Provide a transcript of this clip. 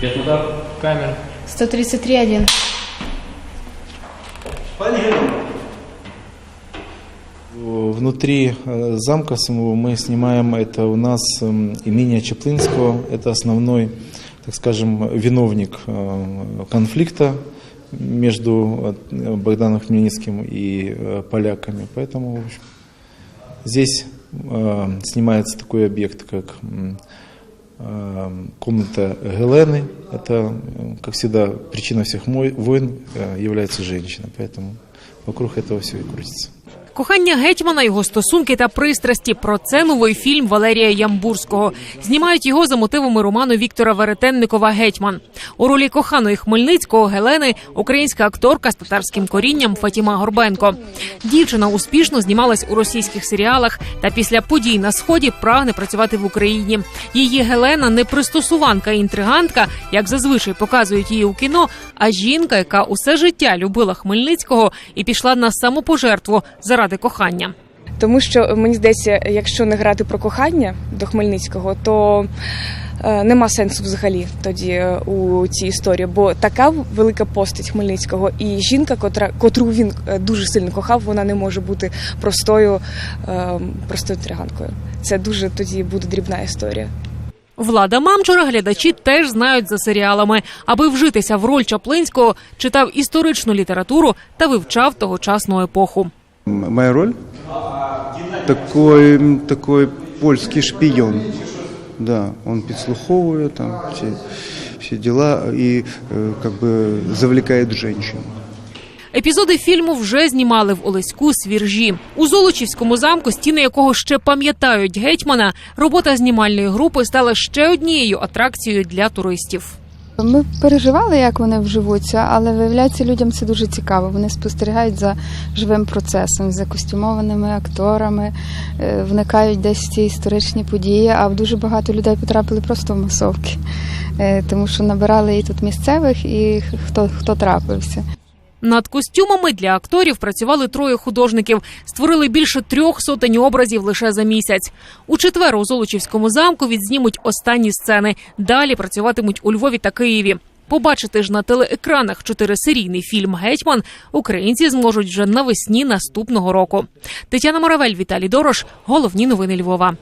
Где туда камера? 133.1. Внутри э, замка самого мы снимаем, это у нас м, имение Чеплынского, это основной, так скажем, виновник э, конфликта между э, Богданом Хмельницким и поляками. Поэтому в общем, здесь снимается такой объект, как комната Гелены. Это, э, как всегда, причина всех мой- войн э, является женщина. Поэтому вокруг этого все и крутится. Кохання гетьмана, його стосунки та пристрасті. Про це новий фільм Валерія Ямбурського. Знімають його за мотивами роману Віктора Веретенникова Гетьман. У ролі коханої Хмельницького Гелени українська акторка з татарським корінням Фатіма Горбенко. Дівчина успішно знімалась у російських серіалах та після подій на сході прагне працювати в Україні. Її Гелена не пристосуванка і інтригантка, як зазвичай показують її у кіно, а жінка, яка усе життя любила Хмельницького і пішла на самопожертву заради кохання. Тому що мені здається, якщо не грати про кохання до Хмельницького, то е, нема сенсу взагалі тоді е, у цій історії. Бо така велика постать Хмельницького і жінка, котра котру він е, дуже сильно кохав, вона не може бути простою, е, простою триганкою. Це дуже тоді буде дрібна історія. Влада Мамчура глядачі теж знають за серіалами. Аби вжитися в роль Чаплинського, читав історичну літературу та вивчав тогочасну епоху. Моя роль такой, такой польский шпион. Да, он підслуховує там все, все дела и э, как бы завлекает женщин. Епізоди фільму вже знімали в Олеську свіржі. У Золочівському замку, стіни якого ще пам'ятають гетьмана, робота знімальної групи стала ще однією атракцією для туристів. Ми переживали, як вони вживуться, але виявляється, людям це дуже цікаво. Вони спостерігають за живим процесом, за костюмованими акторами, е, вникають десь в ці історичні події. А дуже багато людей потрапили просто в масовки, Е, тому що набирали і тут місцевих, і хто, хто трапився. Над костюмами для акторів працювали троє художників, створили більше трьох сотень образів лише за місяць. У четвер у Золочівському замку відзнімуть останні сцени. Далі працюватимуть у Львові та Києві. Побачити ж на телеекранах чотирисерійний фільм Гетьман українці зможуть вже навесні наступного року. Тетяна Моравель, Віталій Дорош. Головні новини Львова.